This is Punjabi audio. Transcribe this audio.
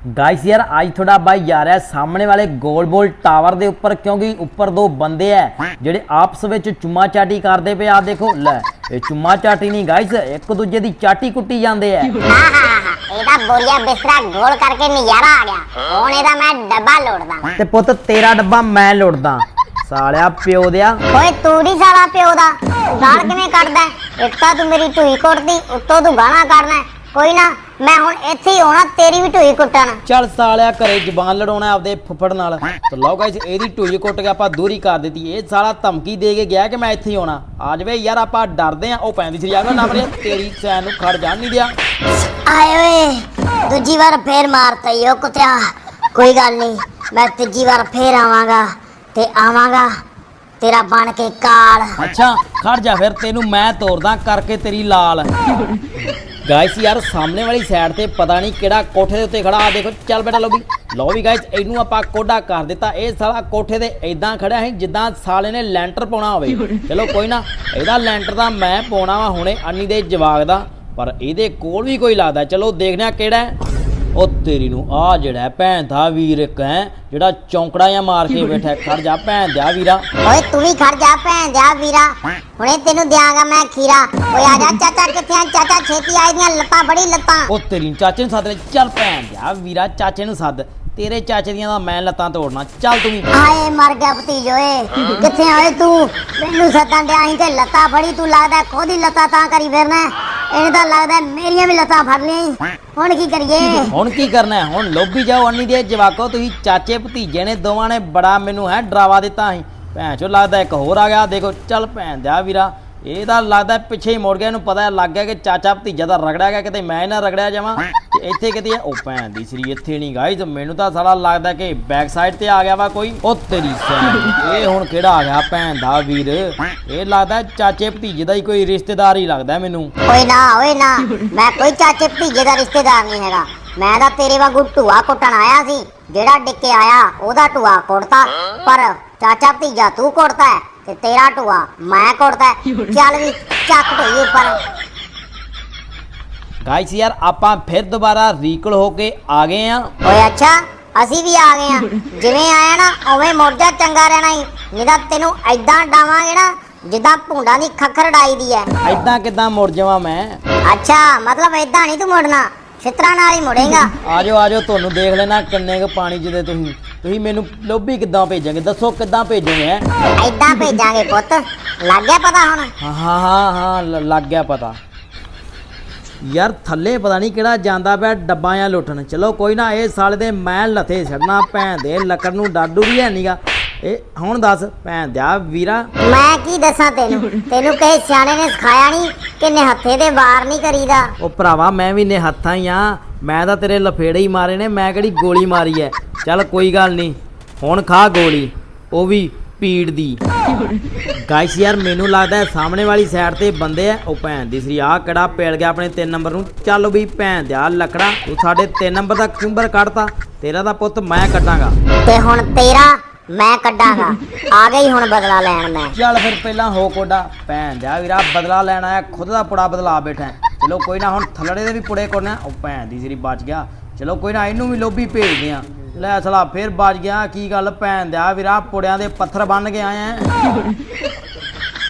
ਗਾਇਸ ਯਾਰ ਅੱਜ ਤੁਹਾਡਾ ਬਾਈ ਜਾ ਰਿਹਾ ਸਾਹਮਣੇ ਵਾਲੇ ਗੋਲ ਬੋਲ ਟਾਵਰ ਦੇ ਉੱਪਰ ਕਿਉਂਕਿ ਉੱਪਰ ਦੋ ਬੰਦੇ ਐ ਜਿਹੜੇ ਆਪਸ ਵਿੱਚ ਚੁੰਮਾ ਚਾਟੀ ਕਰਦੇ ਪਏ ਆ ਦੇਖੋ ਲੈ ਇਹ ਚੁੰਮਾ ਚਾਟੀ ਨਹੀਂ ਗਾਇਸ ਇੱਕ ਦੂਜੇ ਦੀ ਚਾਟੀ ਕੁੱਟੀ ਜਾਂਦੇ ਐ। ਇਹਦਾ ਬੋਰੀਆ ਬਿਸਤਰਾ ਗੋਲ ਕਰਕੇ ਨਜ਼ਾਰਾ ਆ ਗਿਆ। ਹੁਣ ਇਹਦਾ ਮੈਂ ਡੱਬਾ ਲੋੜਦਾ। ਤੇ ਪੁੱਤ ਤੇਰਾ ਡੱਬਾ ਮੈਂ ਲੁੱਟਦਾ ਸਾਲਿਆ ਪਿਓ ਦਿਆ। ਓਏ ਤੂੰ ਨਹੀਂ ਸਾਲਾ ਪਿਓ ਦਾ। ਗਾਲ ਕਿਵੇਂ ਕੱਢਦਾ? ਇੱਕ ਤਾਂ ਤੂੰ ਮੇਰੀ ਢੂਈ ਕੁੱਟਦੀ ਉੱਤੋਂ ਤੂੰ ਹੈ। ਕੋਈ ਨਾ ਮੈਂ ਹੁਣ ਇੱਥੇ ਹੀ ਹੋਣਾ ਤੇਰੀ ਵੀ ਢੂਈ ਕੁੱਟਣ। ਚੱਲ ਸਾਲਿਆ ਘਰੇ ਜ਼ਬਾਨ ਲੜਾਉਣਾ ਆਪਦੇ ਫੁੱਫੜ ਨਾਲ। ਤੇ ਲਓ ਗਾਇਸ ਇਹਦੀ ਢੂਈ ਕੁੱਟ ਕੇ ਆਪਾਂ ਦੂਰੀ ਕਰ ਦਿੱਤੀ ਇਹ ਸਾਲਾ ਧਮਕੀ ਦੇ ਕੇ ਗਿਆ ਕਿ ਮੈਂ ਇੱਥੇ ਹੀ ਆਉਣਾ। ਆ ਜਾਵੇ ਯਾਰ ਆਪਾਂ ਡਰਦੇ ਆ ਉਹ ਪੈਂਦੀ ਸੀ ਆ ਨਾ ਮਰੇ ਤੇਰੀ ਸੈਨ ਨੂੰ ਖੜ ਜਾਣ ਨਹੀਂ ਦਿਆ। ਆਏ ਓਏ ਦੂਜੀ ਵਾਰ ਫੇਰ ਮਾਰਤਾ ਈ ਕੁੱਤਿਆ। ਕੋਈ ਗੱਲ ਨਹੀਂ ਮੈਂ ਤੀਜੀ ਵਾਰ ਫੇਰ ਆਵਾਂਗਾ ਤੇ ਆਵਾਂਗਾ ਤੇਰਾ ਬਣ ਕੇ ਕਾਲ। ਅੱਛਾ ਖੜ ਜਾ ਫਿਰ ਤੈਨੂੰ ਮੈਂ ਤੋਰਦਾ ਕਰਕੇ ਤੇਰੀ ਲਾਲ। ਗਾਇਸ ਯਾਰ, ਸਾਹਮਣੇ ਵਾਲੀ ਸਾਈਡ ਤੇ ਪਤਾ ਨਹੀਂ ਕਿਹੜਾ ਕੋਠੇ ਦੇ ਉੱਤੇ ਖੜਾ। ਆ ਦੇਖੋ, ਚੱਲ ਬੇਟਾ ਲੋ ਵੀ ਲੋ ਵੀ ਗਾਇਸ ਇਹਨੂੰ ਆਪਾਂ ਕੋਡਾ ਕਰ ਦਿੱਤਾ। ਇਹ ਸਾਲਾ ਕੋਠੇ ਤੇ ਐਦਾਂ ਖੜਿਆ ਸੀ, ਜਿੱਦਾਂ ਸਾਲੇ ਨੇ ਲੈਂਟਰ ਪਾਉਣਾ ਹੋਵੇ। ਚਲੋ, ਕੋਈ ਨਾ। ਇਹਦਾ ਲੈਂਟਰ ਤਾਂ ਮੈਂ ਪਾਉਣਾ ਵਾ ਹੁਣੇ, ਅੰਨੀ ਦੇ ਜਵਾਗ ਦਾ। ਪਰ ਇਹਦੇ ਕੋਲ ਵੀ ਕੋਈ ਲੱਗਦਾ। ਚਲੋ, ਦੇਖਦੇ ਆ ਕਿਹੜਾ ਉਹ ਤੇਰੀ ਨੂੰ ਆ ਜਿਹੜਾ ਭੈਣ ਦਾ ਵੀਰ ਇੱਕ ਹੈ ਜਿਹੜਾ ਚੌਂਕੜਾ ਜਾਂ ਮਾਰ ਕੇ ਬੈਠਾ ਹੈ। ਖੜ ਜਾ ਭੈਣ ਦਾ ਵੀਰਾ। ਓਏ ਤੂੰ ਵੀ ਖੜ ਜਾ ਭੈਣ ਜਾ ਵੀਰਾ। ਹੁਣੇ ਤੈਨੂੰ ਦਿਆਂਗਾ ਮੈਂ ਖੀਰਾ। ਓਏ ਆ ਜਾ ਚਾਚਾ ਕਿੱਥੇ ਆ? ਚਾਚਾ ਛੇਤੀ ਆ ਦੀਆਂ ਲੱਤਾਂ ਬੜੀ ਲੱਤਾਂ। ਉਹ ਤੇਰੀ ਨੂੰ ਚਾਚੇ ਨੂੰ ਸੱਦ ਲੈ। ਚੱਲ ਭੈਣ ਜਾ ਵੀਰਾ ਚਾਚੇ ਨੂੰ ਸੱਦ। ਤੇਰੇ ਚਾਚੇ ਦੀਆਂ ਤਾਂ ਮੈਂ ਲੱਤਾਂ ਤੋੜਨਾ। ਚੱਲ ਤੂੰ ਵੀ। ਆਏ ਮਰ ਗਿਆ ਭਤੀਜ ਓਏ। ਕਿੱਥੇ ਆਏ ਤੂੰ? ਮੈਨੂੰ ਸੱਦਣ ਡਿਆ ਸੀ ਤੇ ਲੱਤਾਂ ਫੜੀ ਤੂੰ ਲੱਗਦਾ ਖੁਦ ਲੱਤਾਂ ਤਾਂ ਕਰੀ ਫਿਰਨਾ ਇਹਨੇ ਤਾਂ ਲੱਗਦਾ ਮੇਰੀਆਂ ਵੀ ਲੱਤਾਂ ਫੜ ਲਈ ਹੁਣ ਕੀ ਕਰੀਏ? ਹੁਣ ਕੀ ਕਰਨਾ ਹੈ? ਹੁਣ ਲੋਭੀ ਜਾਓ, ਅੰਨੀ ਦੇ ਜਵਾਕੋ, ਤੁਸੀਂ ਚਾਚੇ ਭਤੀਜੇ ਨੇ, ਦੋਵਾਂ ਨੇ ਬੜਾ ਮੈਨੂੰ ਹੈ ਡਰਾਵਾ ਦਿੱਤਾ ਸੀ। ਭੈਣ ਚੋ ਲੱਗਦਾ ਇੱਕ ਹੋਰ ਆ ਗਿਆ। ਦੇਖੋ, ਚੱਲ ਭੈਣ ਦਿਆ ਵੀਰਾ। ਇਹਦਾ ਲੱਗਦਾ ਪਿੱਛੇ ਹੀ ਮੁੜ ਗਿਆ, ਇਹਨੂੰ ਪਤਾ ਲੱਗ ਗਿਆ ਕਿ ਚਾਚਾ ਭਤੀਜਾ ਦਾ ਰਗੜਿਆ ਗਿਆ, ਕਿਤੇ ਮੈਂ ਨਾ ਰਗੜਿਆ ਜਾਵਾਂ। ਤੇ ਇੱਥੇ ਕਿਤੇ ਉਹ ਭੈਣ ਦੀ ਸਰੀ ਇੱਥੇ ਨਹੀਂ ਗਾਈਜ਼ ਮੈਨੂੰ ਤਾਂ ਸਾਲਾ ਲੱਗਦਾ ਕਿ ਬੈਕ ਸਾਈਡ ਤੇ ਆ ਗਿਆ ਵਾ ਕੋਈ। ਉਹ ਤੇਰੀ ਸੈਨ ਇਹ ਹੁਣ ਕਿਹੜਾ ਆ ਗਿਆ ਭੈਣ ਦਾ ਵੀਰ? ਇਹ ਲੱਗਦਾ ਚਾਚੇ ਭਤੀਜੇ ਦਾ ਹੀ ਕੋਈ ਰਿਸ਼ਤੇਦਾਰ ਹੀ ਲੱਗਦਾ ਮੈਨੂੰ। ਓਏ ਨਾ ਓਏ ਨਾ, ਮੈਂ ਕੋਈ ਚਾਚੇ ਭਤੀਜੇ ਦਾ ਰਿਸ਼ਤੇਦਾਰ ਨਹੀਂ ਹੈਗਾ। ਮੈਂ ਤਾਂ ਤੇਰੇ ਵਾਂਗੂ ਟੂਆ ਕੁੱਟਣ ਆਇਆ ਸੀ, ਜਿਹੜਾ ਡਿੱਕੇ ਆਇਆ, ਉਹਦਾ ਟੂਆ ਕੁੱਟਤਾ। ਪਰ ਚਾਚਾ ਭਤੀਜਾ ਤੂੰ ਕੁੱਟਦਾ ਹੈ ਤੇ ਤੇਰਾ ਟੂਆ ਮੈਂ ਕੁੱਟਦਾ ਹੈ। ਚੱਲ ਵੀ ਚੱਕ ਢੋਈ ਉੱਪਰ। ਗਾਇਸ ਯਾਰ ਆਪਾਂ ਫਿਰ ਦੁਬਾਰਾ ਰੀਕਲ ਹੋ ਕੇ ਆ ਗਏ ਆ ਓਏ ਅੱਛਾ ਅਸੀਂ ਵੀ ਆ ਗਏ ਆ ਜਿਵੇਂ ਆਇਆ ਨਾ ਉਵੇਂ ਮੁੜ ਜਾ ਚੰਗਾ ਰਹਿਣਾ ਹੀ। ਨਹੀਂ ਤਾਂ ਤੈਨੂੰ ਐਦਾਂ ਡਾਵਾਂਗੇ ਨਾ ਜਿੱਦਾਂ ਭੁੰਡਾ ਦੀ ਖੱਖਰ ਡਾਈ ਦੀ ਐ ਐਦਾਂ ਕਿਦਾਂ ਮੁੜ ਜਾਵਾਂ ਮੈਂ? ਅੱਛਾ ਮਤਲਬ ਐਦਾਂ ਨਹੀਂ ਤੂੰ ਮੁੜਨਾ। ਛਿੱਤਰਾਂ ਨਾਲ ਹੀ ਮੁੜੇਗਾ। ਆਜੋ ਆਜੋ ਤੁਹਾਨੂੰ ਦੇਖ ਲੈਣਾ ਕਿੰਨੇ ਕੁ ਪਾਣੀ ਜਿਹਦੇ ਤੁਸੀਂ। ਤੁਸੀਂ ਮੈਨੂੰ ਲੋਭੀ ਕਿੱਦਾਂ ਭੇਜੋਗੇ? ਦੱਸੋ ਕਿੱਦਾਂ ਭੇਜੋਗੇ ਹੈ? ਐਦਾਂ ਭੇਜਾਂਗੇ ਪੁੱਤ। ਲੱਗ ਗਿਆ ਪਤਾ ਹੁਣ? ਹਾਂ ਹਾਂ ਹਾਂ ਲ- ਲੱਗ ਗਿਆ ਪਤਾ। ਯਾਰ ਥੱਲੇ ਪਤਾ ਨਹੀਂ ਕਿਹੜਾ ਜਾਂਦਾ ਪਿਆ ਡੱਬਾ ਜਾਂ ਲੁੱਟਣ। ਚਲੋ ਕੋਈ ਨਾ ਇਹ ਸਾਲੇ ਦੇ ਮੈਂ ਲਥੇ ਛੱਡਣਾ ਭੈਣ ਦੇ ਲੱਕੜ ਨੂੰ ਡਾਡੂ ਵੀ ਹੈ ਨੀਗਾ ਇਹ ਹੁਣ ਦੱਸ ਭੈਣ ਦਿਆ ਵੀਰਾ। ਮੈਂ ਕੀ ਦੱਸਾਂ ਤੈਨੂੰ? ਤੈਨੂੰ ਕਿਸੇ ਸਿਆਣੇ ਨੇ ਸਿਖਾਇਆ ਨਹੀਂ ਕਿ ਨਿਹੱਥੇ ਦੇ ਵਾਰ ਨਹੀਂ ਕਰੀਦਾ। ਉਹ ਭਰਾਵਾ ਮੈਂ ਵੀ ਨੇ ਹੱਥਾਂ ਹੀ। ਆ ਮੈਂ ਤਾਂ ਤੇਰੇ ਲਫੇੜੇ ਹੀ ਮਾਰੇ ਨੇ ਮੈਂ ਕਿਹੜੀ ਗੋਲੀ ਮਾਰੀ ਐ? ਚੱਲ ਕੋਈ ਗੱਲ ਨਹੀਂ ਹੁਣ ਖਾ ਗੋਲੀ ਉਹ ਵੀ ਪੀੜ ਦੀ। ਗਾਇਸ ਯਾਰ ਮੈਨੂੰ ਲੱਗਦਾ ਹੈ ਸਾਹਮਣੇ ਵਾਲੀ ਸਾਈਡ ਤੇ ਬੰਦੇ ਆ ਉਹ ਭੈਣ ਦੀ ਸਰੀ ਆ ਕਿਹੜਾ ਪੇੜ ਗਿਆ ਆਪਣੇ 3 ਨੰਬਰ ਨੂੰ। ਚੱਲ ਵੀ ਭੈਣ ਦਿਆ ਲੱਕੜਾ ਤੂੰ ਸਾਡੇ 3 ਨੰਬਰ ਦਾ ਚੁੰਬਰ ਕੱਢਤਾ ਤੇਰਾ ਦਾ ਪੁੱਤ ਮੈਂ ਕੱਢਾਂਗਾ। ਤੇ ਹੁਣ ਤੇਰਾ ਮੈਂ ਕੱਢਾਂਗਾ। ਆ ਗਈ ਹੁਣ ਬਦਲਾ ਲੈਣ ਮੈਂ। ਚੱਲ ਫਿਰ ਪਹਿਲਾਂ ਹੋ ਕੋਡਾ। ਭੈਣ ਦਿਆ ਵੀਰਾ, ਬਦਲਾ ਲੈਣਾ ਹੈ ਖੁਦ ਦਾ ਪੁੜਾ ਬਦਲਾ ਬੈਠਾ ਹੈ। ਚਲੋ ਕੋਈ ਨਾ, ਹੁਣ ਥੱਲੜੇ ਦੇ ਵੀ ਪੁੜੇ ਕੋਨੇ ਉਹ ਭੈਣ ਦੀ ਸਰੀ ਬਚ ਗਿਆ। ਚਲੋ ਕੋਈ ਨਾ, ਇਹਨੂੰ ਵੀ ਲੋਭੀ ਭੇਜਦੇ ਆ ਲੈ ਸਲਾ, ਫਿਰ ਬਚ ਗਿਆ। ਕੀ ਗੱਲ? ਭੈਣ ਦਿਆ ਵੀਰਾ, ਪੁੜਿਆਂ ਦੇ ਪੱਥਰ ਬੰਨ ਕੇ ਆਏ